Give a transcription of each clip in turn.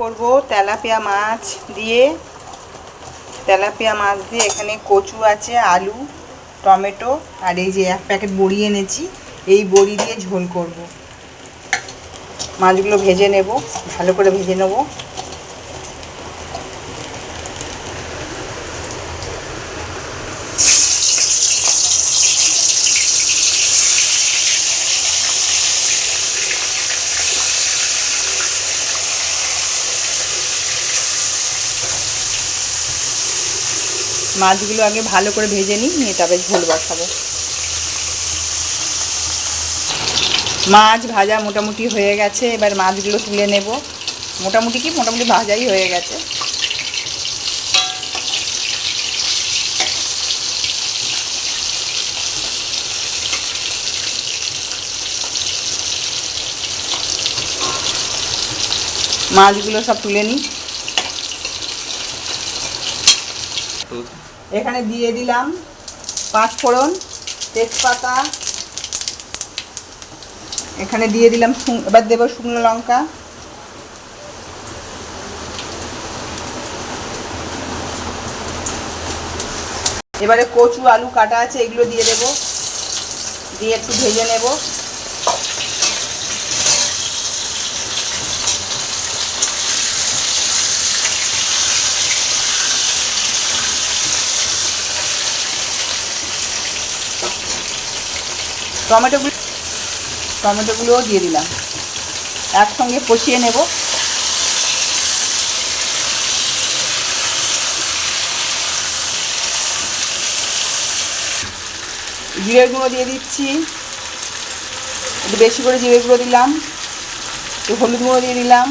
করব তেলাপিয়া মাছ দিয়ে। তেলাপিয়া মাছ দিয়ে এখানে কচু আছে, আলু, টমেটো আর এই যে এক প্যাকেট বড়ি এনেছি, এই বড়ি দিয়ে ঝোল করব। মাছগুলো ভেজে নেব, ভালো করে ভেজে নেব। মাছগুলো আগে ভালো করে ভেজে নিই, নিয়ে তবে ঝোল বসাবো। মাছ ভাজা মোটামুটি হয়ে গেছে, এবার মাছগুলো তুলে নেব। মোটামুটি কি? মোটামুটি ভাজাই হয়ে গেছে। মাছগুলো সব তুলে নিই। এখানে দিয়ে দিলাম পাঁচ ফোড়ন, তেজপাতা। এখানে দিয়ে দিলাম এবার দেবো শুকনো লঙ্কা। এবারে কচু, আলু কাটা আছে, এগুলো দিয়ে দেবো। দিয়ে একটু ভেজে নেব। টমেটোগুলো টমেটোগুলোও দিয়ে দিলাম। একসঙ্গে কষিয়ে নেব। জিরে গুঁড়ো দিয়ে দিচ্ছি। একটু বেশি করে জিরে গুঁড়ো দিলাম। একটু হলুদ গুঁড়ো দিয়ে দিলাম।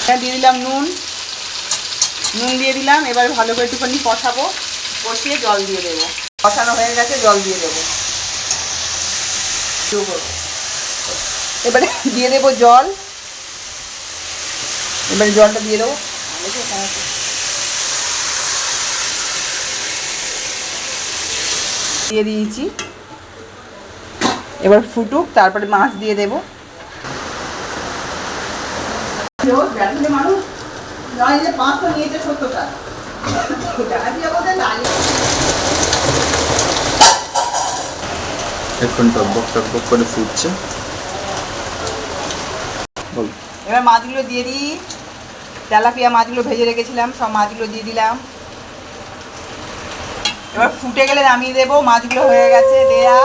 এখানে দিয়ে দিলাম নুন। নুন দিয়ে দিলাম। এবার ভালো করে একটুখানি কষাবো। কষিয়ে জল দিয়ে দেবো। কষানো হয়ে গেছে, জল দিয়ে দেবো। এবারে দিয়ে দেবো জল। এবারে জলটা দিয়ে দেবো। দিয়ে দিয়েছি। এবার ফুটুক, তারপরে মাছ দিয়ে দেবো। মানুষ। নয় যে পাঁচশো নিয়েছে সত্তরটা। এখন টকবক টকবক করে ফুটছে। বল। এবার মাছগুলো দিয়ে দিই। তেলাপিয়া মাছগুলো ভেজে রেখেছিলাম, সব মাছগুলো দিয়ে দিলাম। এবার ফুটে গেলে নামিয়ে দেবো, মাছগুলো হয়ে গেছে, দেয়া।